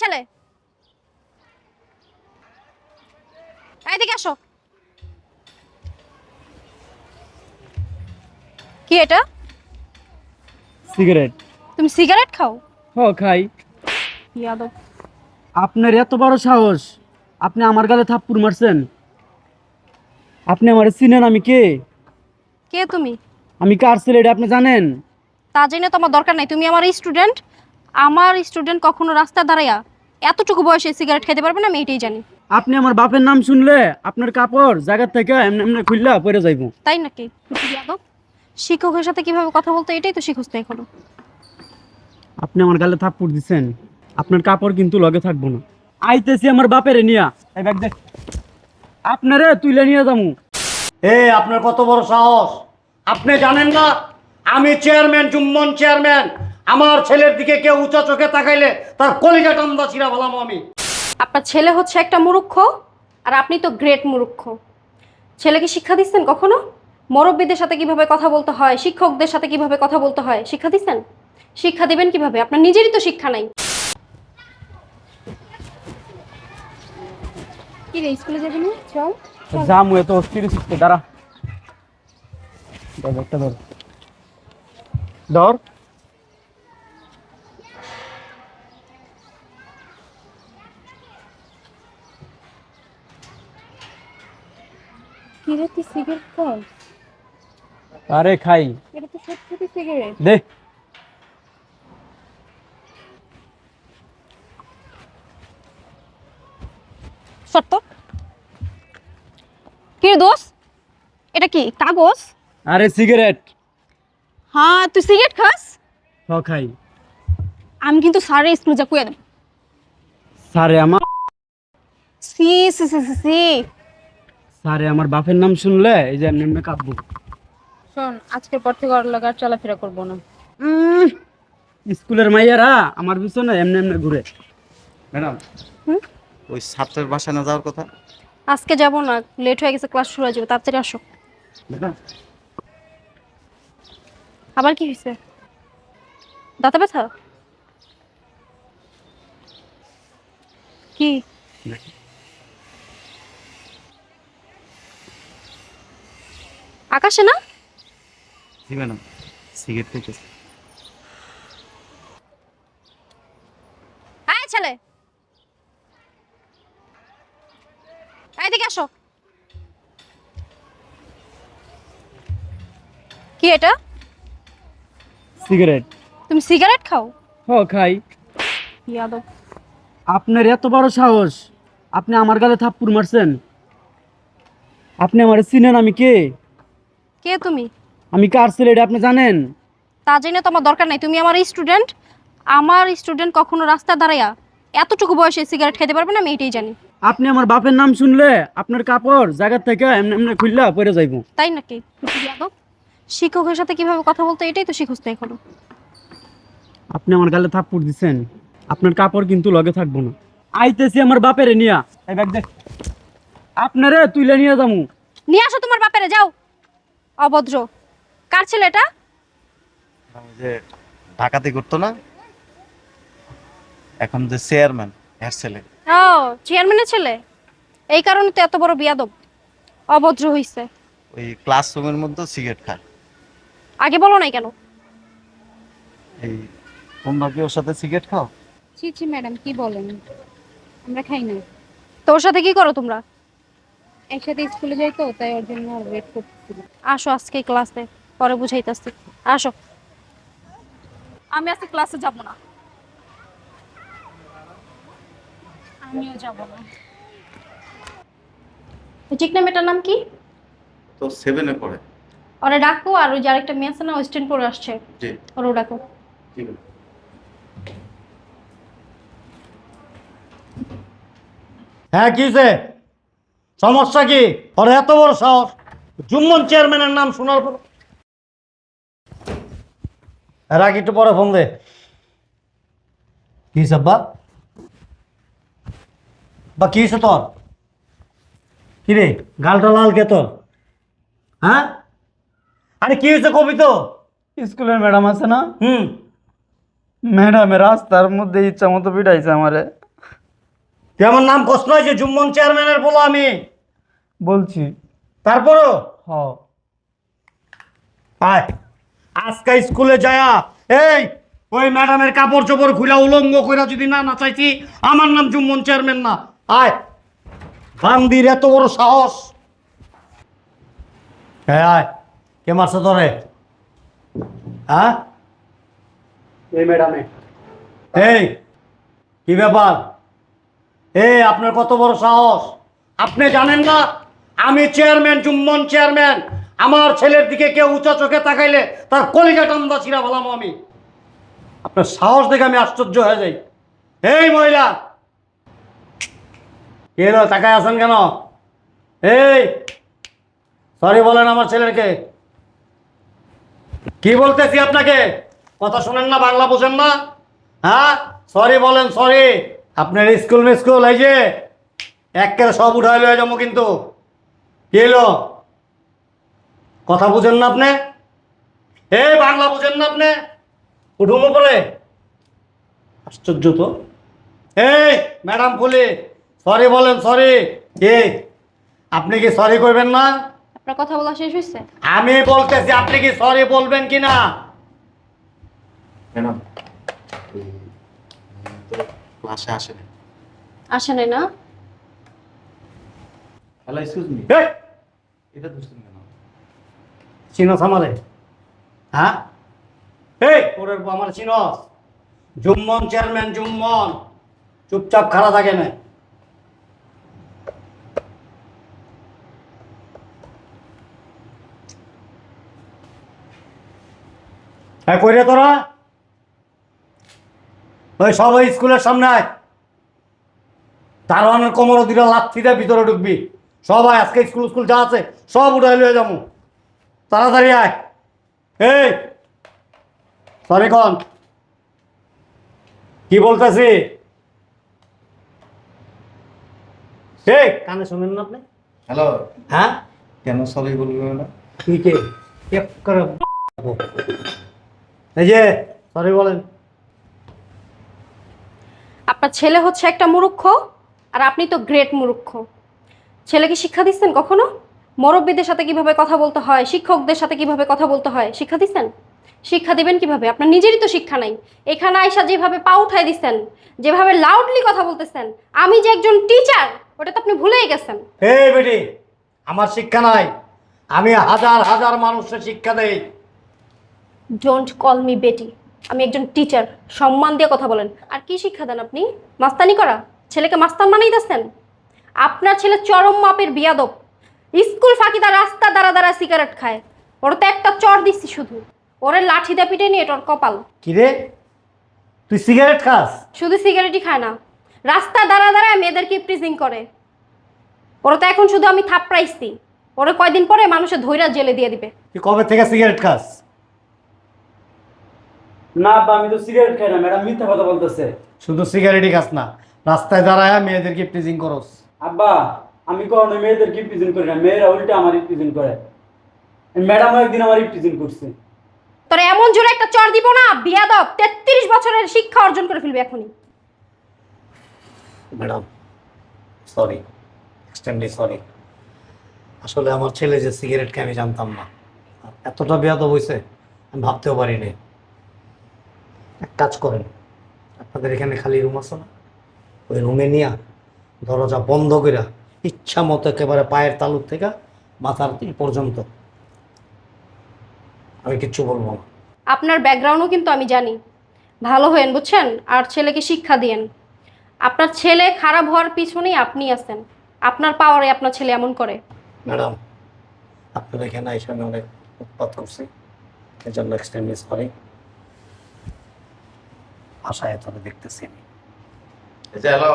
ছেলে। এইদিকে আসো। কি এটা? সিগারেট। তুমি সিগারেট খাও? হ খাই। ইয়াদব আপনার এত বড় সাহস। আপনি আমার গালে থাপ্পড় মারছেন। আপনি আমার চিনেন আমি কে? কে তুমি? আমি কার ছেলে এটা আপনি জানেন? তা জেনে তো আমার দরকার নাই। তুমি আমার স্টুডেন্ট। আমার স্টুডেন্ট কখনো রাস্তা দাঁড়াইয়া এতটুকু বয়সে সিগারেট খেতে পারবে না আমি এটাই জানি। আপনি আমার বাপের নাম শুনলে আপনার কাপড় জায়গার থেকে এমনি এমনি খুললা পরে যাইব। তাই নাকি? শিক্ষকের সাথে কীভাবে কথা বলতে এটাই তো শিখুস তো এখনও। আপনি আমার গালে থাপ্পড় দিছেন আপনার কাপড় কিন্তু লগে থাকব না। আইতেছি আমার বাপেরে নিয়া। এই ব্যাগ দেখ আপনারে তুইলে নিয়ে যামু। এ আপনার কত বড় সাহস। আপনি জানেন না আমি চেয়ারম্যান জুম্মন চেয়ারম্যান আমার ছেলের দিকে কেউ উঁচা চোখে তাকাইলে তার কলিজা টান্দা ছিঁড়া বলাম আমি। আপনার ছেলে হচ্ছে একটা মুরুক্ষ আর আপনি তো গ্রেট মুরুক্ষ ছেলেকে শিক্ষা দিচ্ছেন কখনো? মুরব্বীদের সাথে কীভাবে কথা বলতে হয় শিক্ষকদের সাথে কীভাবে কথা বলতে হয় শিক্ষা দিচ্ছেন? শিক্ষা দিবেন কীভাবে? আপনার নিজেরই তো শিক্ষা নাই। কি রে স্কুলে যাবি না? চল। জামু এত অস্থির শিখতে দাঁড়া। ধর একটা ধর। ধর। কি তুই সিগারেট খাস আরে খাই। এটা তো সত্যি সিগারেট। দে। সত্য। কি দোষ এটা কি কাগজ? আরে সিগারেট। হ্যাঁ তুই সিগারেট খাস? হ খাই। আমি কিন্তু স্যারের স্কুলে যা কুয়া দেব। স্যারে আমার সি সি সি সি। স্যারে আমার বাপের নাম শুনলে এই যে এমনি এমনি কাঁদবো। শোন আজকের পর থেকে ওর লাগে আর চলাফেরা করব না। উম, স্কুলের মাইয়ারা আমার পিছনে এমনি এমনি ঘুরে। ম্যাডাম হুম? ওই ছাত্রের বাসায় না যাওয়ার কথা? আজকে যাব না লেট হয়ে গেছে ক্লাস শুরু হয়ে যাবে তাড়াতাড়ি আসো। ম্যাডাম। আবার কি হয়েছে? দাঁতে ব্যথা? কি? আকাশে না? জি ম্যাডাম। সিগারেট খেতেছি হ্যাঁ ছেলে! এইদিকে আসো। কি এটা? সিগারেট। তুমি সিগারেট খাও? হ খাই। ইয়াদব আপনার এত বড় সাহস। আপনি আমার গালে থাপ্পুর মারছেন। আপনি আমার চিনেন আমি কে? কে তুমি? আমি কার ছেলে এটা আপনি জানেন? তা জেনে তো আমার দরকার নাই। তুমি আমার স্টুডেন্ট আমার স্টুডেন্ট কখনো রাস্তা দাঁড়াইয়া এতটুকু বয়সে সিগারেট খেতে পারবে না আমি এটাই জানি। আপনি আমার বাপের নাম শুনলে আপনার কাপড় জায়গার থেকে এমনি এমনি খুললা পরে যাইব। তাই নাকি? শিক্ষকের সাথে কীভাবে কথা বলতে এটাই তো শিখুস তো এখনও। আপনি আমার গালে থাপ্পড় দিছেন। আপনার কাপড় কিন্তু লগে থাকব না। আইতেছি আমার বাপেরে নিয়া। এই ব্যাগ দেখ আপনারে তুইলে নিয়ে যামু। নিয়ে আসো তোমার বাপেরে যাও। অভদ্র। কার ছেলে এটা? ওই যে ঢাকাতে করতো না এখন যে চেয়ারম্যান এর ছেলে। ও চেয়ারম্যানের ছেলে? এই কারণে তো এত বড় বিয়াদব। অভদ্র হইছে। ওই ক্লাসরুমের মধ্যে সিগারেট খায়। আগে বলো নাই কেন? এই তোমরা কি ওর সাথে সিগারেট খাও? ছি ছি ম্যাডাম কি বলেন? আমরা খাই না তোর সাথে কি করো তোমরা? একসাথে স্কুলে যাই তো তাই ওর জন্য ওয়েট করতেছিল আসো আজকে ক্লাসে পরে বুঝাইতেছি। আসো। আমি আজকে ক্লাসে যাব না। আমিও যাব না। ঠিক না মেয়েটার নাম কি? তো সেভেনে পড়ে। ওরা ডাকো আর ওই যে আরেকটা মেয়ে আছে না ওয়েস্টার্ন পরে আসছে। জি। ওরও ডাকো। ঠিক আছে। হ্যাঁ কিছে সমস্যা কি? ওর এত বড় সাহস জুম্মন চেয়ারম্যানের নাম শোনার পর রাখ একটু পরে ফোন দে। কি সাব্বা বা কি হয়েছে তোর? কি রে গালটা লাল কে তোর? হ্যাঁ? আরে কি হয়েছে কবি তো? স্কুলের ম্যাডাম আছে না? হুম। ম্যাডাম রাস্তার মধ্যে ইচ্ছা মতো পিটাইছে আমারে। তুই আমার নাম কষ্ট হয়েছে জুম্মন চেয়ারম্যানের বলো আমি। বলছি। তারপরও? হ। আয়। আজকে স্কুলে যায়া এই ওই ম্যাডামের কাপড় চোপড় খুলে উলঙ্গ কইরা যদি না না চাইছি আমার নাম জুম্মন চেয়ারম্যান না। আয়। বান্দির এত বড় সাহস। হ্যাঁ আয়। কে মারছে তোরে? হ্যাঁ? এই ম্যাডামে। এই কি ব্যাপার? এই আপনার কত বড় সাহস? আপনি জানেন না? আমি চেয়ারম্যান জুম্মন চেয়ারম্যান। আমার ছেলের দিকে কেউ উঁচা চোখে তাকাইলে তার কলিজা টান্দা ছিঁড়া বলাম আমি। আপনার সাহস দেখে আমি আশ্চর্য হয়ে যাই। এই মহিলা! কে তাকায় আছেন কেন? এই! সরি বলেন আমার ছেলেকে কি বলতেছি আপনাকে? কথা শোনেন না, বাংলা বোঝেন না। হ্যাঁ? সরি বলেন, সরি। আপনার স্কুল মিস্কুল এই যে একের সব উঠাই লয়ে যাব কিন্তু। কি এলো? কথা বুঝেন না আপনি? এই বাংলা বুঝেন না আপনি? উঠুম উপরে। আশ্চর্য তো। এই ম্যাডাম ফুলি সরি বলেন সরি কে? আপনি কি সরি করবেন না? আপনার কথা বলা শেষ হয়েছে? আমি বলতেছি আপনি কি সরি বলবেন কি না ম্যাডাম ক্লাসে আসেনি আসেন না? হ্যালো এক্সকিউজ মি এটা দুষ্টেন কেন? চিনস আমারে? হ্যাঁ? এই! ওরের আমার চিনস? জুম্মন চেয়ারম্যান জুম্মন। চুপচাপ খাড়া থাকে না। হ্যাঁ কইরে তোরা? ওই সবাই স্কুলের সামনে আয়। দারোয়ানের কোমর দুটা লাথি দিয়ে ভিতরে ঢুকবি। সবাই আজকে স্কুল স্কুল যা আছে সব উঠাই লয়ে যাব। তাড়াতাড়ি আয়। এই সরি কন কি বলতেছি? এই কানে শুনেন না আপনি? হ্যালো। হ্যাঁ? কেন সরি বলবে না? কি কে? এই যে সরি বলেন। আপনার ছেলে হচ্ছে একটা মুরুক্ষ আর আপনি তো গ্রেট মুরুক্ষ। ছেলেকে শিক্ষা দিচ্ছেন কখনো? মুরব্বীদের সাথে কীভাবে কথা বলতে হয়? শিক্ষকদের সাথে কীভাবে কথা বলতে হয়? শিক্ষা দিচ্ছেন? শিক্ষা দিবেন কীভাবে? আপনার নিজেরই তো শিক্ষা নাই। এখানে আইসা যেভাবে পা উঠাই দিচ্ছেন যেভাবে লাউডলি কথা বলতেছেন আমি যে একজন টিচার ওটা তো আপনি ভুলেই গেছেন। বেটি আমার শিক্ষা নাই। আমি হাজার হাজার মানুষের শিক্ষা দেই। ডোন্ট কল মি বেটি। আমি একজন টিচার সম্মান দিয়ে কথা বলেন। আর কি শিক্ষা দেন আপনি? মাস্তানি করা? ছেলেকে মাস্তান মানেই দিচ্ছেন আপনার ছেলে চরম মাপের বিয়াদব। স্কুল ফাঁকি তার রাস্তা দ্বারা দ্বারা সিগারেট খায়। ওর তো একটা চর দিচ্ছি শুধু। ওরে লাঠি দা পিটে নিয়ে তোর কপাল। কিরে তুই সিগারেট খাস? শুধু সিগারেটই খায় না। রাস্তা দ্বারা দ্বারা মেয়েদেরকে প্রিজিং করে। ওরা তো এখন শুধু আমি থাপড়াইছি। ওরে কয়দিন পরে মানুষের ধৈর্য জেলে দিয়ে দিবে। তুই কবে থেকে সিগারেট খাস? না আব্বা আমি তো সিগারেট খাই না ম্যাডাম মিথ্যা কথা বলতেছে। শুধু সিগারেটই খাস না রাস্তায় দাঁড়ায় মেয়েদেরকে প্রিজিং করস। আব্বা আমি কখনো মেয়েদেরকে প্রেজেন্ট করি না মেয়েরা উল্টে আমার প্রেজেন্ট করে। ম্যাডাম একদিন আমার প্রেজেন্ট করছে। তোর এমন জোরে একটা চর দিব না বিয়াদব তেত্রিশ বছরের শিক্ষা অর্জন করে ফেলবে এখনই। ম্যাডাম সরি এক্সট্রিমলি সরি আসলে আমার ছেলে যে সিগারেট খেয়ে আমি জানতাম না। এতটা বেয়াদব হয়েছে আমি ভাবতেও পারিনি। এক কাজ করেন আপনাদের এখানে খালি রুম আছে না? ওই রুমে নিয়ে দরজা বন্ধ করে ইচ্ছা মতো একেবারে পায়ের তালুর থেকে মাথার পর্যন্ত। আমি কিচ্ছু বলব না। আপনার ব্যাকগ্রাউন্ডও কিন্তু আমি জানি। ভালো হয়েন বুঝছেন? আর ছেলেকে শিক্ষা দিয়েন। আপনার ছেলে খারাপ হওয়ার পিছনেই আপনি আছেন। আপনার পাওয়ারে আপনার ছেলে এমন করে। ম্যাডাম আপনার এখানে এসে আমি অনেক উৎপাত করছি। এর জন্য এক্সট্রিমলি সরি আশায় এতটা দেখতেছি আমি। আচ্ছা হ্যালো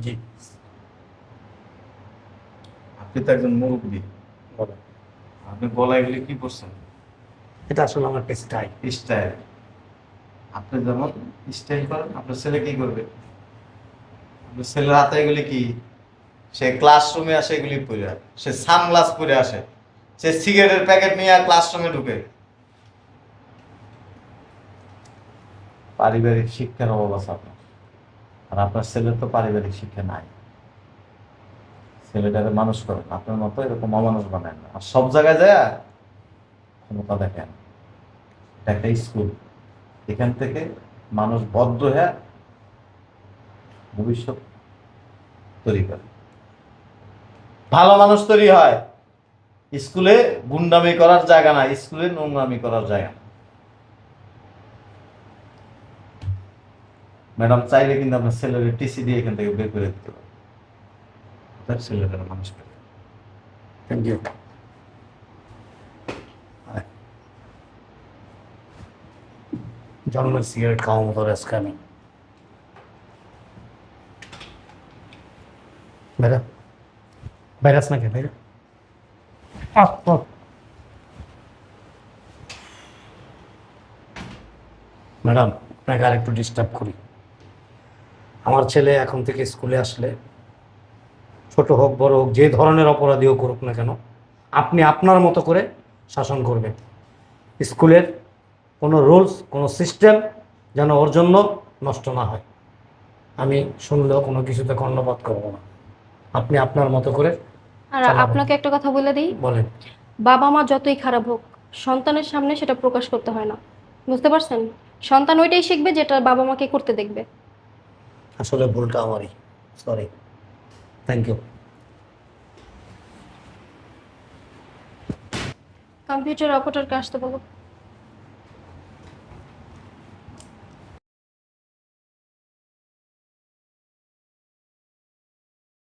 জি। আপনি তো একজন মুরব্বী। বলেন। আপনি গলায় এগুলি কি করছেন এটা আসলে আমার পেস্টাই স্টাইল। আপনি যেমন স্টাইল করেন আপনার ছেলে কি করবে? আপনার ছেলের হাতে এগুলি কি? সে ক্লাসরুমে আসে এগুলি পরে সে সানগ্লাস পরে আসে। সে সিগারেটের প্যাকেট নিয়ে ক্লাসরুমে ঢুকে। পারিবারিক শিক্ষার অভাব আছে আপনার। আর আপনার ছেলের তো পারিবারিক শিক্ষা নাই। ছেলেটাকে মানুষ করেন আপনার মতো এরকম অমানুষ বানায় না। আর সব জায়গায় যায় ক্ষমতা দেখেন। একটা স্কুল। এখান থেকে মানুষ বদ্ধ হয়ে ভবিষ্যৎ তৈরি করে। ভালো মানুষ তৈরি হয়। স্কুলে গুন্ডামি করার জায়গা না স্কুলে নোংরামি করার জায়গা না ম্যাডাম চাইলে কিন্তু আপনার ছেলের টিসি দিয়ে এখান থেকে বের করে দিতে পারে থ্যাংক ইউ জন্মের সিগারেট খাওয়া মতো আজকে আমি। বেরা বেরাস না কে বেরা আহ, আহ। ম্যাডাম আপনাকে আর একটু ডিস্টার্ব করি। আমার ছেলে এখন থেকে স্কুলে আসলে ছোট হোক বড় হোক যে ধরনের অপরাধীও করুক না কেন আপনি আপনার মতো করে শাসন করবেন। স্কুলের কোনো রুলস কোনো সিস্টেম যেন ওর জন্য নষ্ট না হয়। আমি শুনলেও কোনো কিছুতে কর্ণপাত করব না। আপনি আপনার মতো করে আর আপনাকে একটা কথা বলে দিই। বলেন। বাবা মা যতই খারাপ হোক সন্তানের সামনে সেটা প্রকাশ করতে হয় না। বুঝতে পারছেন? সন্তান ওইটাই শিখবে যেটা বাবা মাকে করতে দেখবে। আসলে ভুলটা আমারই। সরি থ্যাংক ইউ কম্পিউটার অপারেটরকে আসতে বলো।